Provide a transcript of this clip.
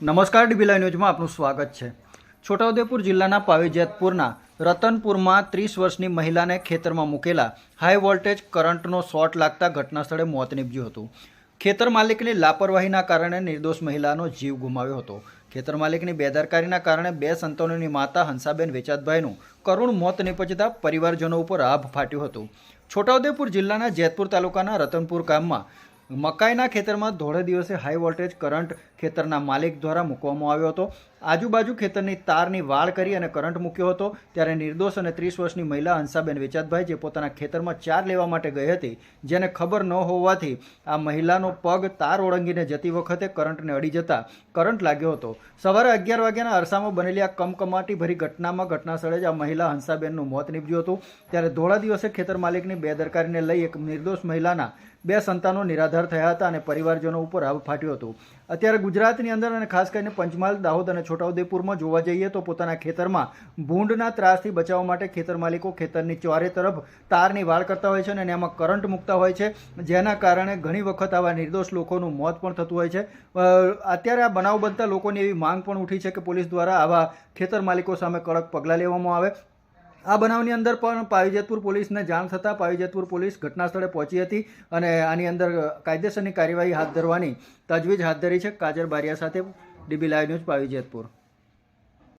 નમસ્કાર ડીબીલા ન્યૂઝમાં આપનું સ્વાગત છે. છોટાઉદેપુર જિલ્લાના પાવીજેતપુરના રતનપુરમાં ત્રીસ વર્ષની મહિલાને ખેતરમાં મૂકેલા હાઈ વોલ્ટેજ કરંટનો શોર્ટ લાગતા ઘટના સ્થળે મોત નીપજ્યું હતું. ખેતર માલિકની લાપરવાહીના કારણે નિર્દોષ મહિલાનો જીવ ગુમાવ્યો હતો. ખેતર માલિકની બેદરકારીના કારણે બે સંતાનોની માતા હંસાબેન વેચાતભાઈનું કરુણ મોત નીપજતા પરિવારજનો ઉપર આભ ફાટ્યું હતું. છોટાઉદેપુર જિલ્લાના જેતપુર તાલુકાના રતનપુર ગામમાં મકાઈના ખેતરમાં ધોળે દિવસે હાઈ વોલ્ટેજ કરંટ ખેતરના માલિક દ્વારા મૂકવામાં આવ્યો હતો. આજુબાજુ ખેતરની તારની વાળ કરી અને કરંટ મૂક્યો હતો. ત્યારે નિર્દોષ અને ત્રીસ વર્ષની મહિલા હંસાબેન વેચાતભાઈ, જે પોતાના ખેતરમાં ચાર લેવા માટે ગઈ હતી, જેને ખબર ન હોવાથી આ મહિલાનો પગ તાર ઓળંગીને જતી વખતે કરંટને અડી જતા કરંટ લાગ્યો હતો. સવારે અગિયાર વાગ્યાના અરસામાં બનેલી આ કમકમાટી ભરી ઘટનામાં ઘટના સ્થળે જ આ મહિલા હંસાબેનનું મોત નીપજ્યું હતું. ત્યારે ધોળા દિવસે ખેતર માલિકની બેદરકારીને લઈ એક નિર્દોષ મહિલાના બે સંતાનો નિરાધાર થયા હતા અને પરિવારજનો ઉપર આભ ફાટ્યો હતો. અત્યારે ગુજરાતની અંદર અને ખાસ કરીને પંચમહાલ, દાહોદ અને છોટાઉદેપુરમાં જોવા જઈએ તો પોતાના ખેતરમાં ભૂંડના ત્રાસથી બચાવવા માટે ખેતર માલિકો ખેતરની ચારે તરફ તારની વાળ કરતા હોય છે અને એમાં કરંટ મૂકતા હોય છે. જેના કારણે ઘણી વખત આવા નિર્દોષ લોકોનું મોત પણ થતું હોય છે. અત્યારે આ બનાવ બનતા લોકોની એવી માંગ પણ ઉઠી છે કે પોલીસ દ્વારા આવા ખેતર માલિકો સામે કડક પગલાં લેવામાં આવે. આ બનાવની અંદર પણ પાવીજેતપુર પોલીસને જાણ થતાં પાવીજેતપુર પોલીસ ઘટના સ્થળે પહોંચી હતી અને આની અંદર કાયદેસરની કાર્યવાહી હાથ ધરવાની તજવીજ હાથ ધરી છે. કાજર બારિયા સાથે ડીબી લાઈવ ન્યૂઝ પાવીજેતપુર.